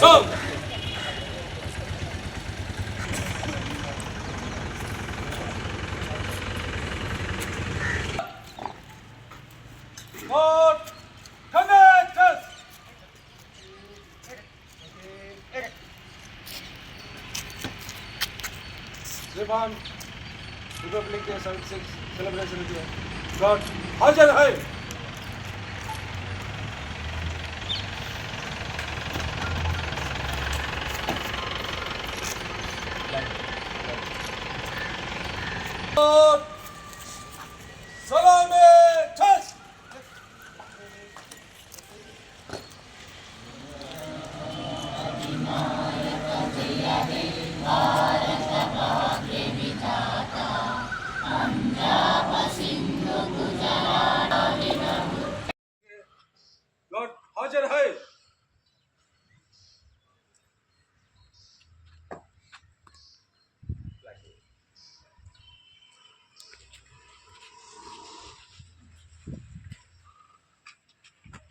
Verletzung! Und Kometes! Silvan, Überblick der Salzig, Celebration mit dir. Gott, halt Hajar Hai! Selamet Taş. Yeah.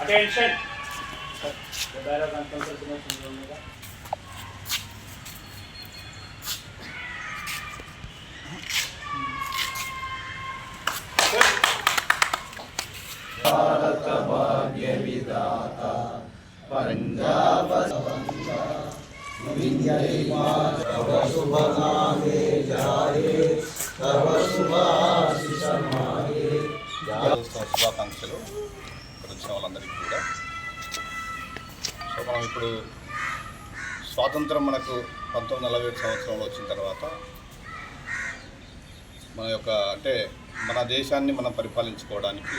Attention दोबारा conference में सुन लूँगा భారత భాగ్య విధాత పంజాబ శుభాకాంక్షలు. వచ్చిన వాళ్ళందరికీ కూడా. సో మనం ఇప్పుడు స్వాతంత్రం మనకు పంతొమ్మిది నలభై ఏడు సంవత్సరంలో వచ్చిన తర్వాత మన యొక్క అంటే మన దేశాన్ని మనం పరిపాలించుకోవడానికి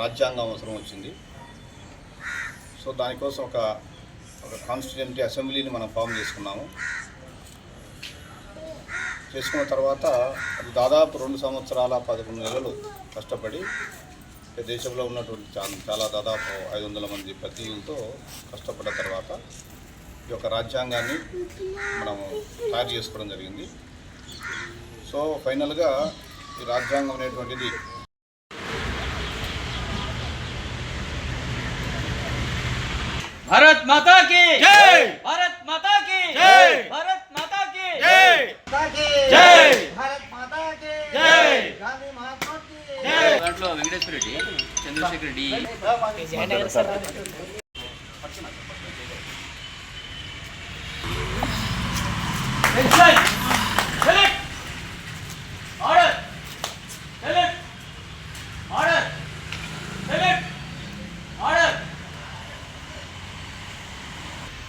రాజ్యాంగం అవసరం వచ్చింది. సో దానికోసం ఒక ఒక కాన్స్టిట్యూంటీ అసెంబ్లీని మనం ఫామ్ చేసుకున్నాము. చేసుకున్న తర్వాత అది దాదాపు రెండు సంవత్సరాల పదకొండు నెలలు కష్టపడి ఈ దేశంలో ఉన్నటువంటి చాలా దాదాపు ఐదు వందల మంది ప్రతినిధులతో కష్టపడ్డ తర్వాత ఈ యొక్క రాజ్యాంగాన్ని మనము తయారు చేసుకోవడం జరిగింది. సో ఫైనల్గా ఈ రాజ్యాంగం అనేటువంటిది भारत माता की जय! भारत माता की जय! भारत माता की जय! माता की जय! भारत माता की जय! गांधी महात्मा की దాంట్లో వెంకటేశ్వర రెడ్డి చంద్రశేఖర్ రెడ్డి Select.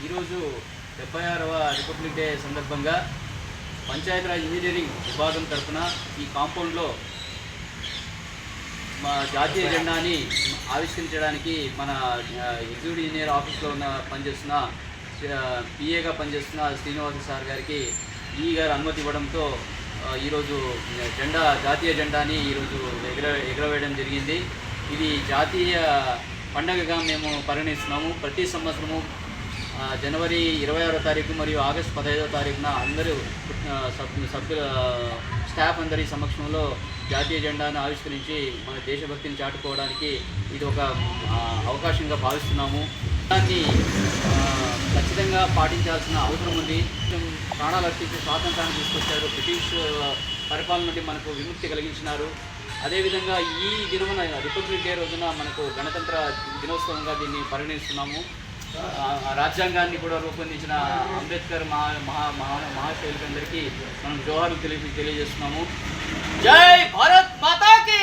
ఈరోజు డెబ్బై ఆరవ రిపబ్లిక్ డే సందర్భంగా పంచాయతీరాజ్ ఇంజనీరింగ్ విభాగం తరఫున ఈ కాంపౌండ్లో మా జాతీయ జెండాని ఆవిష్కరించడానికి మన ఎగ్జిక్యూటివ్ ఇంజనీర్ ఆఫీస్లో ఉన్న పనిచేస్తున్న పిఏగా పనిచేస్తున్న శ్రీనివాస సార్ గారికి ఈ గారు అనుమతి ఇవ్వడంతో ఈరోజు జెండా జాతీయ జెండాని ఈరోజు ఎగర ఎగరవేయడం జరిగింది. ఇది జాతీయ పండగగా మేము పరిగణిస్తున్నాము. ప్రతి సంవత్సరము జనవరి ఇరవై ఆరో తారీఖు మరియు ఆగస్ట్ పదహైదో తారీఖున అందరూ సభ్యు సభ్యుల స్టాఫ్ అందరి సమక్షంలో జాతీయ జెండాను ఆవిష్కరించి మన దేశభక్తిని చాటుకోవడానికి ఇది ఒక అవకాశంగా భావిస్తున్నాము. దాన్ని ఖచ్చితంగా పాటించాల్సిన అవసరం ఉంది. ప్రాణాలు అర్పించి స్వాతంత్రాన్ని తీసుకొచ్చారు. బ్రిటిష్ పరిపాలన నుండి మనకు విముక్తి కలిగించినారు. అదేవిధంగా ఈ దినమున రిపబ్లిక్ డే రోజున మనకు గణతంత్ర దినోత్సవంగా దీన్ని పరిగణిస్తున్నాము. రాజ్యాంగాన్ని కూడా రూపొందించిన అంబేద్కర్ మహా మహా మహా మహాశైలికందరికీ మనం జోహార్లు తెలియ తెలియజేస్తున్నాము. జై భారత్ మాతాకి!